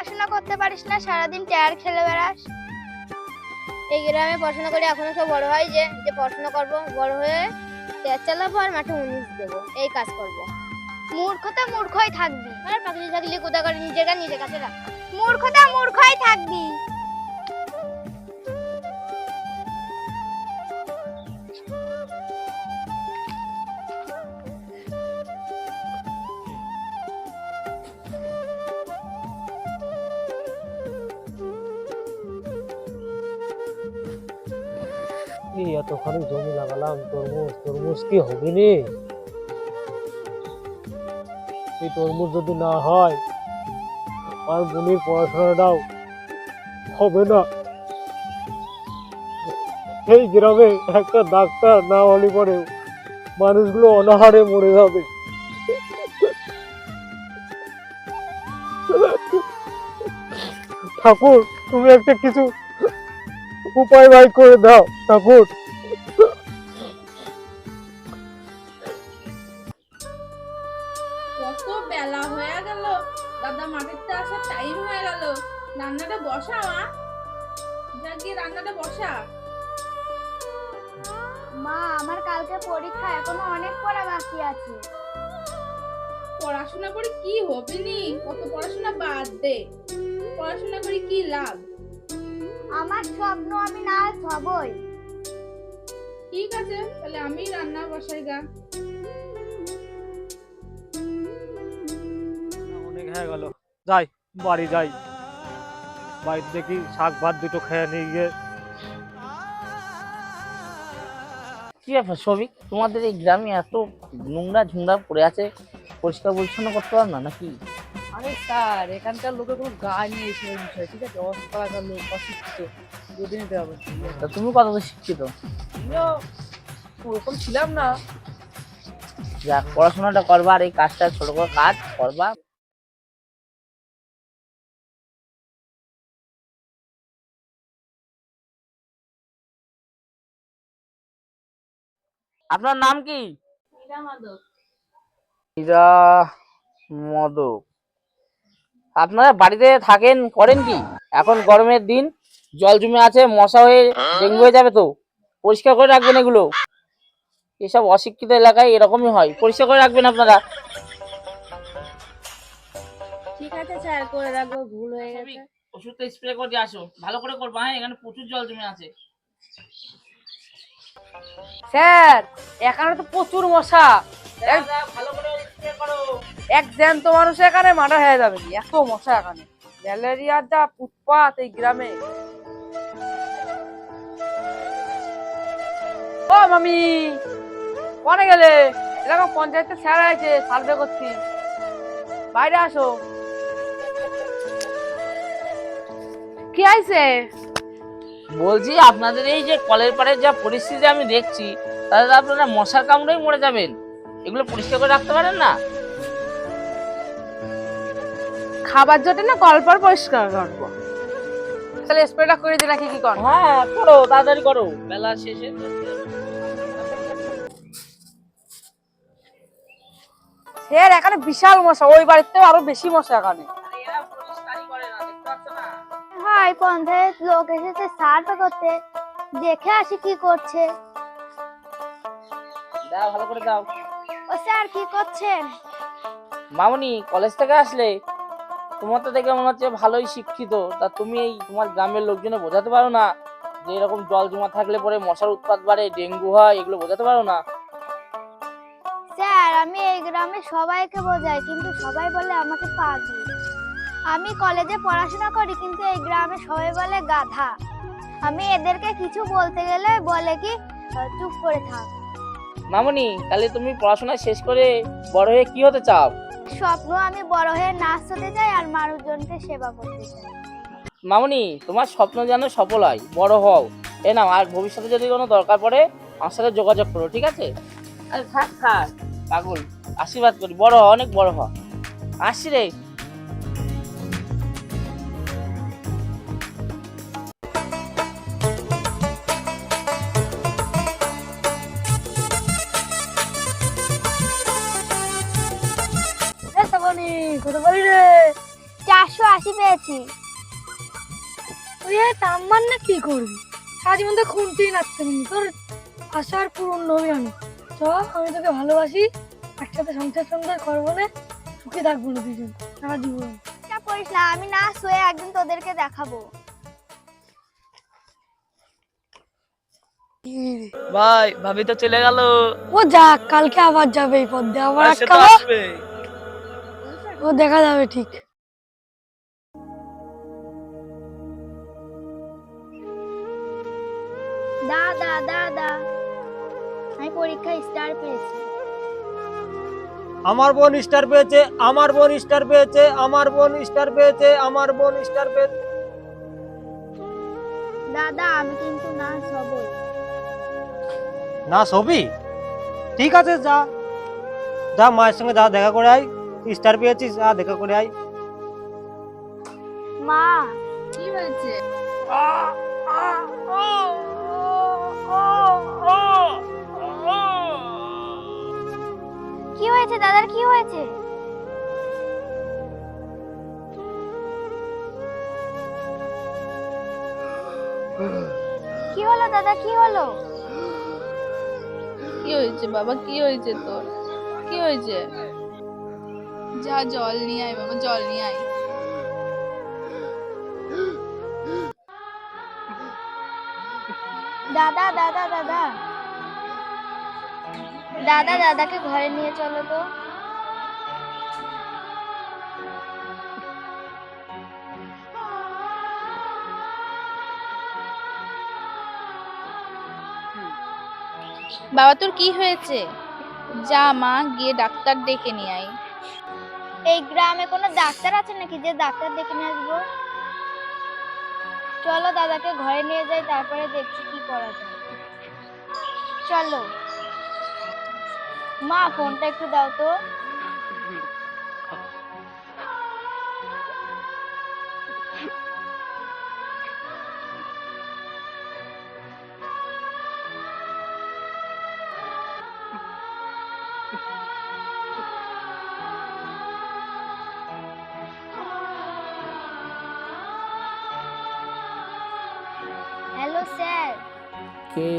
পড়াশোনা করতে পারিস না সারাদিন টায়ার খেলে বেড়াস। এই গ্রামে পড়াশোনা করে এখনও সব বড় হয় যে যে পড়াশোনা করব বড় হয়ে টায়ার চালাবো আর মাঠে উনিশ দেবো এই কাজ করব। মূর্খতা মূর্খই থাকবি। আর পাখি থাকলে কোথা করে নিজের নিজের কাছে রাখ। মূর্খতা মূর্খই থাকবি। এই এতখানি জমি লাগালাম? তরমুজ তরমুজ কি হবে রে? এই তরমুজ যদি না হয় আর বোনের পড়াশোনাটাও হবে না। এই গ্রামে একটা ডাক্তার না হলে পরে মানুষগুলো অনাহারে মরে যাবে। ঠাকুর, তুমি একটা কিছু উপায় বাই করে দাও ঠাকুর। কত বেলা হয়ে গেল। দাদা মাঠেতে আসার টাইম হয়ে গেল। রান্নাটা বসা মা রান্নাটা বসা মা আমার কালকে পরীক্ষা এখনও অনেক পড়া বাকি আছে। পড়াশোনা করে কি হবে নি? কত পড়াশোনা বাদ দে। পড়াশোনা করে কি লাভ? আমার স্বপ্ন আমি না হবই। ঠিক আছে তাহলে আমি রান্না বসাই গা অনেক হয়ে গেল। যাই বাড়ি যাই। বাড়িতে দেখি শাক ভাত দুটো খেয়ে নিয়ে গিয়ে। কি ব্যাপার সবিক তোমাদের এই গ্রামে এত নোংরা ঝুংরা পড়ে আছে পরিষ্কার পরিচ্ছন্ন করতে পারো না নাকি? আরে স্যার এখানকার লোকের কোনো গায়ে নেই এসব বিষয় ঠিক আছে? অস্ত্রাগার লোক অশিক্ষিত বুঝে নিতে হবে তা তুমি শিক্ষিত? আমিও ওরকম ছিলাম না। যাক পড়াশোনাটা করবা আর এই কাজটা ছোট করে কাজ করবা। আপনার নাম কি? হীরা মদক। আপনারা বাড়িতে থাকেন করেন কি? এখন গরমের দিন জল জমে আছে মশা হয়ে ডেঙ্গু হয়ে যাবে তো। পরিষ্কার করে রাখবেন এগুলো। এসব অশিক্ষিত এলাকায় এরকমই হয়। পরিষ্কার করে রাখবেন আপনারা। ঠিক আছে স্যার করে রাখব ভুল হয়ে গেছে। ওষুধটা স্প্রে করে দিয়ে আসো। ভালো করে করবা। হ্যাঁ এখানে প্রচুর জল জমে আছে। স্যার এখানে তো প্রচুর মশা। ভালো এক জ্যান্ত মানুষ এখানে মারা হয়ে যাবে এত মশা এখানে। ম্যালেরিয়ার যা উৎপাত এই গ্রামে। ও মামি, কনে গেলে? এরকম পঞ্চায়েতে স্যার আছে, সার্ভে করছি। বাইরে আসো। কি আইছে? বলছি, আপনাদের এই যে কলের পাড়ের যা পরিস্থিতি আমি দেখছি তাহলে আপনারা মশার কামড়েই মরে যাবেন। এগুলো পরিষ্কার করে রাখতে পারেন না? খাবার জন্য না কলপার পরিষ্কার করব তাহলে স্প্রেটা করে দিই নাকি কি কর? হ্যাঁ করো তাড়াতাড়ি করো। বেলা শেষে। স্যার এখানে বিশাল মশা ওই বাড়িতেও আরও বেশি মশা এখানে। এরা পরিষ্কারই করে না দেখতে পাচ্ছ না হয় পঞ্চায়েত লোক এসেছে সার্ভে করতে। দেখে আসি কি করছে। দাও ভালো করে দাও। ও স্যার কি করছেন? মামনি কলেজ থেকে আসলে তোমার তো দেখে মনে হচ্ছে ভালোই শিক্ষিত। তা তুমি এই তোমার গ্রামের লোকজনে বোঝাতে পারো না? যে এরকম জল জমা থাকলে পরে মশার উৎপাত বাড়ে ডেঙ্গু হয় এগুলো বোঝাতে পারো না? স্যার আমি এই গ্রামে সবাইকে বোঝাই কিন্তু সবাই বলে আমাকে পাগলি। আমি কলেজে পড়াশোনা করি কিন্তু এই গ্রামে সবাই বলে গাধা। আমি এদেরকে কিছু বলতে গেলে বলে কি চুপ করে থাক। মামনি তাহলে তুমি পড়াশোনা শেষ করে বড় হয়ে কি হতে চাও? স্বপ্ন আমি বড় হয়ে নাচ হতে চাই আর মানুষজনকে সেবা করতে চাই। মামনি তোমার স্বপ্ন যেন সফল হয় বড় হও। এ নাও আর ভবিষ্যতে যদি কোনো দরকার পড়ে আমার সাথে যোগাযোগ করো ঠিক আছে? আরে থাক থাক পাগল আশীর্বাদ করি বড় হ অনেক বড় হ আসি রে। রে? চারশো বাসি পেয়েছি। তুই এই তাম্বার না কি করবি? তো খুনতেই নাচতে পারবি তোর আশার পূরণ হবে আমি চ আমি তোকে ভালোবাসি একসাথে সংসার সংসার করব না সুখে থাকব না দুজন সারা জীবন করিস না আমি না শুয়ে একদিন তোদেরকে দেখাবো। ভাই ভাবি তো চলে গেল। ও যাক কালকে আবার যাবে এই পথ দিয়ে আবার আটকাবো। ও দেখা যাবে ঠিক। দাদা দাদা আমি পরীক্ষায় স্টার পেয়েছি। আমার বোন স্টার পেয়েছে আমার বোন স্টার পেয়েছে আমার বোন স্টার পেয়েছে আমার বোন স্টার পেয়েছে দাদা আমি কিন্তু না সবই। না সবই? ঠিক আছে যা। যা মায়ের সঙ্গে যা দেখা করে আয়। স্টার পেয়েছিস? যা দেখা করে আয়। মা কি হয়েছে? কি হয়েছে দাদার কি হয়েছে? কি হলো দাদা কি হলো? কি হয়েছে বাবা কি হয়েছে তোর? কি হয়েছে? যা জল নিয়ে আয় বাবা জল নিয়ে আয়। দাদা দাদা দাদা। দাদা দাদাকে ঘরে নিয়ে চলো তো। বাবা তোর কি হয়েছে? যা মা গিয়ে ডাক্তার ডেকে নিয়ে আয়। এই গ্রামে কোনো ডাক্তার আছে নাকি? যে ডাক্তার দেখে নিয়ে আসব। চলো দাদাকে ঘরে নিয়ে যাই, তারপরে দেখছি কি করা যায়। চলো। মা, ফোনটা একটু দাও তো। কে?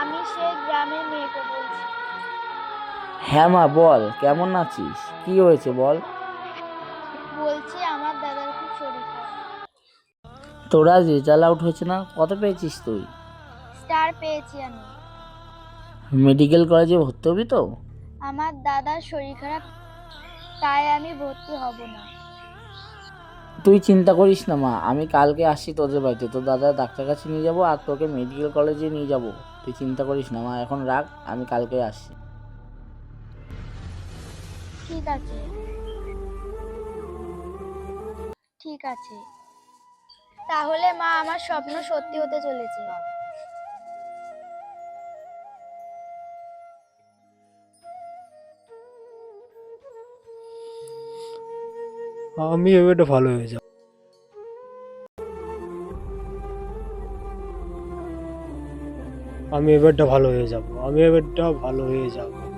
আমি সেই গ্রামের মেয়েকে বলছি। হ্যাঁ মা বল কেমন আছিস? কি হয়েছে বল? বলছি আমার দাদার খুব শরীর খারাপ। তোরা রেজাল্ট আউট হয়েছে না কত পেয়েছিস তুই? স্টার পেয়েছি আমি। মেডিকেল কলেজে ভর্তি হবি তো? আমার দাদার শরীর খারাপ তাই আমি ভর্তি হব না। তুই চিন্তা করিস না, মা। আমি কালকে আসি তোদের বাড়িতে। তোর দাদা ডাক্তার কাছে নিয়ে যাব আর তোকে মেডিকেল কলেজে নিয়ে যাব। তুই চিন্তা করিস না, মা। এখন রাখ, আমি কালকে আসছি। ঠিক আছে। ঠিক আছে। তাহলে মা, আমার স্বপ্ন সত্যি হতে চলেছে। আমি এবারটা ভালো হয়ে যাব। আমি এবারটা ভালো হয়ে যাব, আমি এবারটা ভালো হয়ে যাব।